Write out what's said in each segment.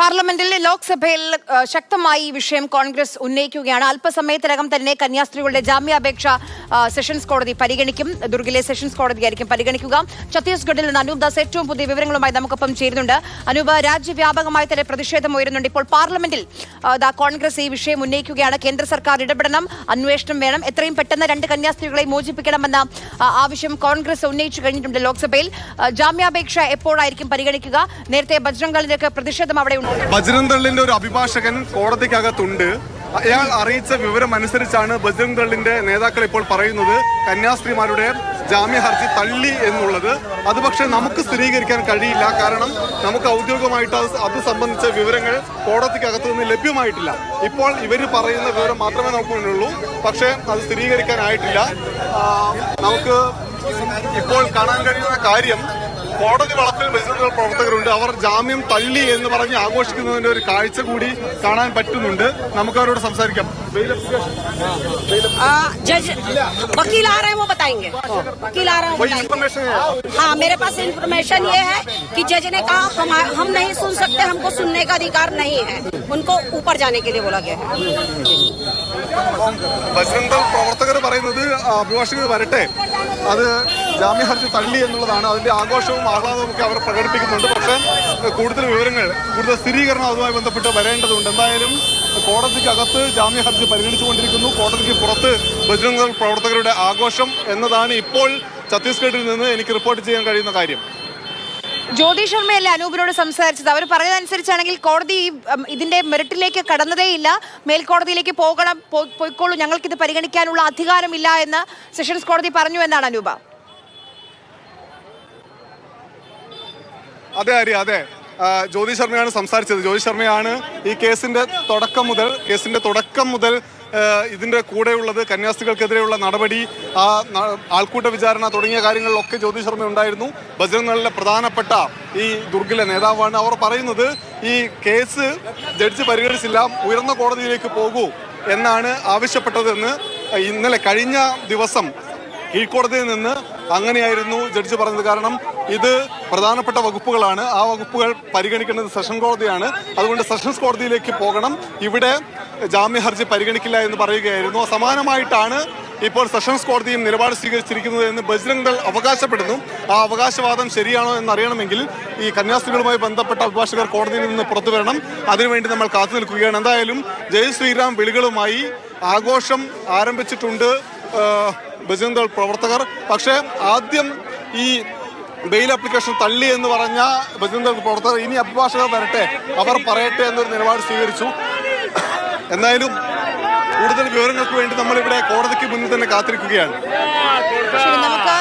പാർലമെന്റിൽ ലോക്സഭയിൽ ശക്തമായി ഈ വിഷയം കോൺഗ്രസ് ഉന്നയിക്കുകയാണ്. അല്പസമയത്തിനകം തന്നെ കന്യാസ്ത്രീകളുടെ ജാമ്യാപേക്ഷ സെഷൻസ് കോടതി പരിഗണിക്കും. ദുർഗിലെ സെഷൻസ് കോടതിയായിരിക്കും പരിഗണിക്കുക. ഛത്തീസ്ഗഡിൽ നിന്ന് അനൂപ് ദാസ് ഏറ്റവും പുതിയ വിവരങ്ങളുമായി നമുക്കൊപ്പം ചേരുന്നുണ്ട്. അനൂപ് രാജ്യവ്യാപകമായി തന്നെ പ്രതിഷേധം ഉയരുന്നുണ്ട്. ഇപ്പോൾ പാർലമെന്റിൽ കോൺഗ്രസ് ഈ വിഷയം ഉന്നയിക്കുകയാണ്. കേന്ദ്ര സർക്കാർ ഇടപെടണം അന്വേഷണം വേണം. എത്രയും പെട്ടെന്ന് രണ്ട് കന്യാസ്ത്രീകളെ മോചിപ്പിക്കണമെന്ന ആവശ്യം കോൺഗ്രസ് ഉന്നയിച്ചു കഴിഞ്ഞിട്ടുണ്ട് ലോക്സഭയിൽ. ജാമ്യാപേക്ഷ എപ്പോഴായിരിക്കും പരിഗണിക്കുക? നേരത്തെ ബജ്രംഗളിലേക്ക് പ്രതിഷേധം അവിടെ ഉണ്ട്. ബജ്രംഗ് ദളിന്റെ ഒരു അഭിഭാഷകൻ കോടതിക്കകത്തുണ്ട്. അയാൾ അറിയിച്ച വിവരം അനുസരിച്ചാണ് ബജ്രംഗ് ദളിന്റെ നേതാക്കൾ ഇപ്പോൾ പറയുന്നത്. കന്യാസ്ത്രീമാരുടെ ജാമ്യ ഹർജി തള്ളി എന്നുള്ളത്. അത് പക്ഷേ നമുക്ക് സ്ഥിരീകരിക്കാൻ കഴിയില്ല. കാരണം നമുക്ക് ഔദ്യോഗികമായിട്ട് അത് സംബന്ധിച്ച വിവരങ്ങൾ കോടതിക്കകത്ത് നിന്ന് ലഭ്യമായിട്ടില്ല. ഇപ്പോൾ ഇവർ പറയുന്ന വിവരം മാത്രമേ നമുക്ക് മുന്നിലുള്ളൂ. പക്ഷേ അത് സ്ഥിരീകരിക്കാനായിട്ടില്ല. നമുക്ക് ഇപ്പോൾ കാണാൻ കഴിയുന്ന കാര്യം കോടതി വളപ്പിൽ ബഹിഷ്കരണ പ്രവർത്തകരുണ്ട് അവർ ജാമ്യം തള്ളി എന്ന് പറഞ്ഞ് ആഘോഷിക്കുന്നതിന്റെ ഒരു കാഴ്ച കൂടി കാണാൻ പറ്റുന്നുണ്ട് നമുക്ക് അവരോട് സംസാരിക്കാം आ, जज वकील आ रहे हैं वो बताएंगे वकील आ रहे हैं वो वही बताएंगे इंफॉर्मेशन है हाँ मेरे पास इंफॉर्मेशन ये है कि जज ने कहा हम हम नहीं सुन सकते हमको सुनने का अधिकार नहीं है उनको ऊपर जाने के लिए बोला गया है ബജ്രംഗ് ദൾ പ്രവർത്തകർ പറയുന്നത് അഭിഭാഷകർ വരട്ടെ. അത് ജാമ്യ ഹർജി തള്ളി എന്നുള്ളതാണ്. അതിന്റെ ആഘോഷവും ആഹ്ലാദവും ഒക്കെ അവർ പ്രകടിപ്പിക്കുന്നുണ്ട്. പക്ഷേ കൂടുതൽ വിവരങ്ങൾ കൂടുതൽ സ്ഥിരീകരണം അതുമായി ബന്ധപ്പെട്ട് വരേണ്ടതുണ്ട്. എന്തായാലും കോടതിക്കകത്ത് ജാമ്യ ഹർജി പരിഗണിച്ചുകൊണ്ടിരിക്കുന്നു. കോടതിക്ക് പുറത്ത് ബജ്രംഗ് പ്രവർത്തകരുടെ ആഘോഷം എന്നതാണ് ഇപ്പോൾ ഛത്തീസ്ഗഡിൽ നിന്ന് എനിക്ക് റിപ്പോർട്ട് ചെയ്യാൻ കഴിയുന്ന കാര്യം. ജ്യോതി ശർമ്മയല്ലേ അനൂപിനോട് സംസാരിച്ചത്? അവർ പറഞ്ഞതനുസരിച്ചാണെങ്കിൽ കോടതി ഇതിന്റെ മെറിറ്റിലേക്ക് കടന്നതേയില്ല മേൽക്കോടതിയിലേക്ക് പോകണം പോയിക്കോളൂ. ഞങ്ങൾക്കിത് പരിഗണിക്കാനുള്ള അധികാരമില്ല എന്ന് സെഷൻസ് കോടതി പറഞ്ഞു എന്നാണ് അനൂപ. അതെ ഹരി അതെ. ജ്യോതി ശർമ്മയാണ് സംസാരിച്ചത്. ജ്യോതി ശർമ്മയാണ് ഈ കേസിന്റെ തുടക്കം മുതൽ കേസിന്റെ തുടക്കം മുതൽ ആ, ഇതിന്റെ കൂടെയുള്ളത് കന്യാസ്ത്രീകൾക്കെതിരെയുള്ള നടപടി ആ ആൾക്കൂട്ട വിചാരണ തുടങ്ങിയ കാര്യങ്ങളിലൊക്കെ ജ്യോതി ശർമ്മ ഉണ്ടായിരുന്നു. ബജരംഗളിലെ പ്രധാനപ്പെട്ട ഈ ദുർഗിലെ നേതാവാണ്. അവർ പറയുന്നത് ഈ കേസ് ജഡ്ജി പരിഗണിച്ചില്ല ഉയർന്ന കോടതിയിലേക്ക് പോകൂ എന്നാണ് ആവശ്യപ്പെട്ടതെന്ന്. ഇന്നലെ കഴിഞ്ഞ ദിവസം കീഴ്ക്കോടതിയിൽ നിന്ന് അങ്ങനെയായിരുന്നു ജഡ്ജി പറഞ്ഞത്. കാരണം ഇത് പ്രധാനപ്പെട്ട വകുപ്പുകളാണ്. ആ വകുപ്പുകൾ പരിഗണിക്കേണ്ടത് സെഷൻ കോടതിയാണ് അതുകൊണ്ട് സെഷൻസ് കോടതിയിലേക്ക് പോകണം. ഇവിടെ ജാമ്യ ഹർജി പരിഗണിക്കില്ല എന്ന് പറയുകയായിരുന്നു. സമാനമായിട്ടാണ് ഇപ്പോൾ സെഷൻസ് കോടതിയും നിലപാട് സ്വീകരിച്ചിരിക്കുന്നത് എന്ന് ബജ്രംഗ് ദൾ അവകാശപ്പെടുന്നു. ആ അവകാശവാദം ശരിയാണോ എന്നറിയണമെങ്കിൽ ഈ കന്യാസ്ത്രീകളുമായി ബന്ധപ്പെട്ട അഭിഭാഷകർ കോടതിയിൽ നിന്ന് പുറത്തു വരണം. അതിനുവേണ്ടി നമ്മൾ കാത്തു നിൽക്കുകയാണ്. എന്തായാലും ജയ് ശ്രീറാം വിളികളുമായി ആഘോഷം ആരംഭിച്ചിട്ടുണ്ട് ബജ്രംഗൾ ദൾ പ്രവർത്തകർ. പക്ഷേ ആദ്യം ഈ ബെയിൽ ആപ്ലിക്കേഷൻ തള്ളി എന്ന് പറഞ്ഞ ബജ്രംഗൾ ദൾ പ്രവർത്തകർ ഇനി അഭിഭാഷകർ വരട്ടെ അവർ പറയട്ടെ എന്നൊരു നിലപാട് സ്വീകരിച്ചു. എന്തായാലും കൂടുതൽ വിവരങ്ങൾക്ക് വേണ്ടി നമ്മൾ ഇവിടെ കോടതിക്ക് മുന്നിൽ തന്നെ കാത്തിരിക്കുകയാണ് ശരി നമുക്ക്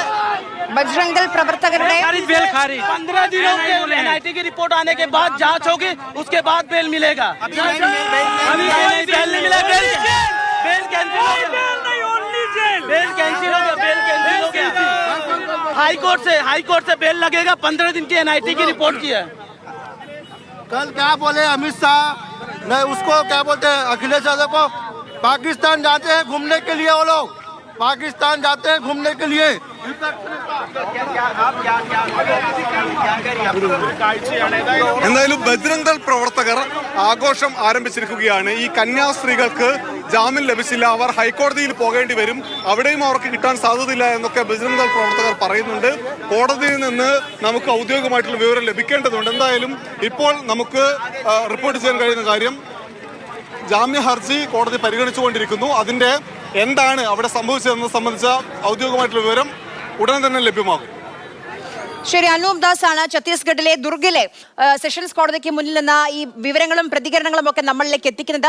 ബജ്രംഗ് ദൾ പ്രവർത്തകരുടെ खारिज बेल खारिज पंद्रह दिनों के एनआईटी की रिपोर्ट आने के बाद जांच होगी उसके बाद बेल मिलेगा अभी नहीं बेल नहीं मिला बेल बेल कैंसिल हो गया बेल कैंसिल हो गया बेल कैंसिल हो गया हाई कोर्ट से हाई कोर्ट से बेल लगेगा पंद्रह दिन की एनआईटी की रिपोर्ट की है कल क्या बोले अमित शाह नहीं उसको क्या बोलते हैं, अखिलेश यादव को, पाकिस्तान जाते हैं घूमने के लिए वो लोग। पाकिस्तान जाते हैं घूमने के लिए എന്തായാലും ബജ്രംഗ് ദൾ പ്രവർത്തകർ ആഘോഷം ആരംഭിച്ചിരിക്കുകയാണ് ഈ കന്യാസ്ത്രീകൾക്ക് ജാമ്യം ലഭിച്ചില്ല അവർ ഹൈക്കോടതിയിൽ പോകേണ്ടി വരും അവിടെയും അവർക്ക് കിട്ടാൻ സാധ്യതയില്ല എന്നൊക്കെ ബജ്രംഗ് ദൾ പ്രവർത്തകർ പറയുന്നുണ്ട് കോടതിയിൽ നിന്ന് നമുക്ക് ഔദ്യോഗികമായിട്ടുള്ള വിവരം ലഭിക്കേണ്ടതുണ്ട് എന്തായാലും ഇപ്പോൾ നമുക്ക് ആ, റിപ്പോർട്ട് ചെയ്യാൻ കഴിയുന്ന കാര്യം ജാമ്യ ഹർജി കോടതി പരിഗണിച്ചുകൊണ്ടിരിക്കുന്നു. അതിന്റെ എന്താണ് അവിടെ സംഭവിച്ചതെന്ന് സംബന്ധിച്ച ഔദ്യോഗികമായിട്ടുള്ള വിവരം ഉടൻ തന്നെ ലഭ്യമാകും. ശരി അനൂപ് ദാസ് ആണ് ഛത്തീസ്ഗഡിലെ ദുർഗിലെ സെഷൻസ് കോടതിക്ക് മുന്നിൽ നിന്ന് ഈ വിവരങ്ങളും പ്രതികരണങ്ങളും ഒക്കെ നമ്മളിലേക്ക് എത്തിക്കുന്നത്.